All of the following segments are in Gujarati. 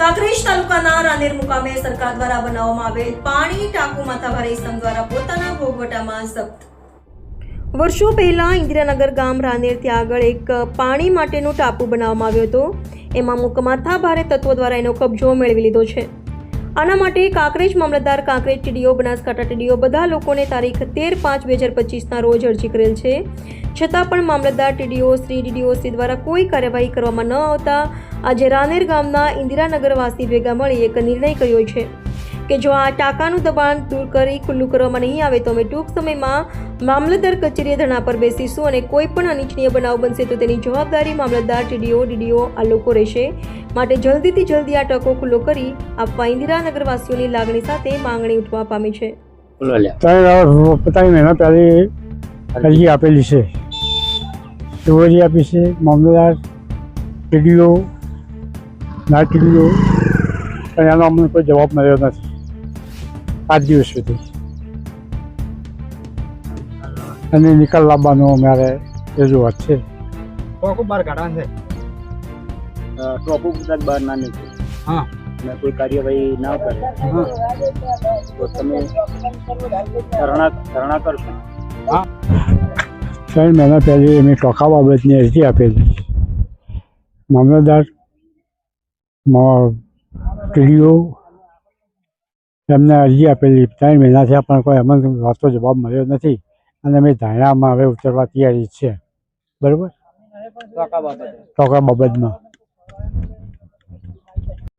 કાંકરેજ તાલુકાના રાનેર મુકામે સરકાર દ્વારા બનાવવામાં આવેલ પાણી ટાંકુ માથાભારે ઇસમ દ્વારા પોતાના ભોગવટામાં જપ્ત. વર્ષો પહેલા ઇન્દિરાનગર ગામ રાનેર ત્યાં આગળ એક પાણી માટેનો ટાપુ બનાવવામાં આવ્યો હતો. એમાં મુકમાથા ભારે તત્વો દ્વારા એનો કબજો મેળવી લીધો છે. આના માટે કાંકરેજ મામલતદાર કાંકરેજ ટીડીઓ, બનાસકાંઠા ટીડીઓ બધા લોકોને તારીખ તેર પાંચ બે હજાર પચીસના રોજ અરજી કરેલ છે. છતાં પણ મામલતદાર ટીડીઓ, શ્રી ડીડીઓ શ્રી દ્વારા કોઈ કાર્યવાહી કરવામાં ન આવતા આજે રાનેર ગામના ઇન્દિરાનગરવાસી ભેગા મળી એક નિર્ણય કર્યો છે કે જો આ ટાંકાનું દબાણ દૂર કરી ખુલ્લું કરવામાં નહીં આવે તો અમે ટૂંક સમયમાં મામલતદાર કચેરીએ ધરણા પર બેસીશું અને કોઈ પણ અનિચ્છનીય બનાવ બનશે તો તેની જવાબદારી મામલતદાર, ટીડીઓ, ડીડીઓ આ લોકો રહેશે. માટે જલ્દીથી જલ્દી આ તકો ખુલ્લો કરી આપવા ઇન્દિરા વાસીઓની લાગણી સાથે માંગણી ઉઠવા પામી છે. ત્રણ પહેલી અરજી આપેલી છે. અરજી આપી છે મામલતદાર ટીડીઓ ના ટીડીઓ પણ એનો અમને કોઈ જવાબ મળ્યો નથી. આજ દિવસ સુધી. અને નિકાલ લાવવાનો અમારે રજૂઆત છે. ટોકો બહાર કાઢવાનું છે? ટોપુ પૂછતા બહાર ના નીકળે. હા. અને કોઈ કાર્યવાહી ના કરે. હા. તો તમે ધરણા ધરણા કરશો. ત્રણ મહિના પહેલી એમની ટોકા બાબતની અરજી આપેલી. મામલતદાર ટીડીઓ એમને અરજી આપેલી. ત્રણ મહિના થયા પણ કોઈ અમને વાતો જવાબ મળ્યો નથી. અને અમે ધારણામાં હવે ઉતરવા તૈયારી છે. બરાબર? ટોકા બાબતમાં.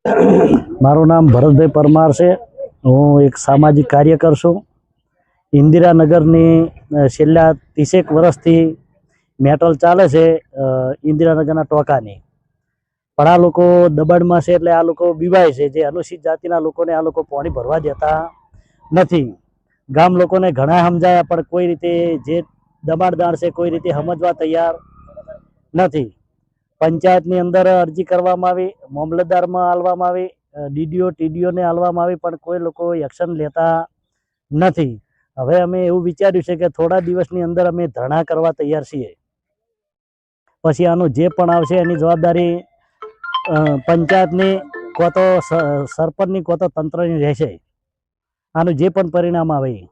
મારું નામ ભરતભાઈ પરમાર છે. હું એક સામાજિક કાર્યકર છું. ઇન્દિરાનગરની છેલ્લા ત્રીસેક વર્ષથી મેટલ ચાલે છે ઇન્દિરાનગરના ટોકાની. પણ આ લોકો દબાણમાં છે એટલે આ લોકો બીવાય છે. જે અનુસૂચિત જાતિના લોકોને આ લોકો પાણી ભરવા દેતા નથી. ગામ લોકોને ઘણા સમજાયા, પણ કોઈ રીતે જે દબાણદાર છે, કોઈ રીતે સમજવા તૈયાર નથી. પંચાયતની અંદર અરજી કરવામાં આવી, મામલતદારમાં હાલવામાં આવી ડીડીઓ, ટીડીઓને આલવામાં આવી, પણ કોઈ લોકો એક્શન લેતા નથી. હવે અમે એવું વિચાર્યું છે કે થોડા દિવસની અંદર અમે ધરણા કરવા તૈયાર છીએ. પછી આનું જે પણ આવશે એની જવાબદારી પંચાયતની કો તો સ- સરપંચની કો તો તંત્રની રહેશે. આનું જે પણ પરિણામ આવે.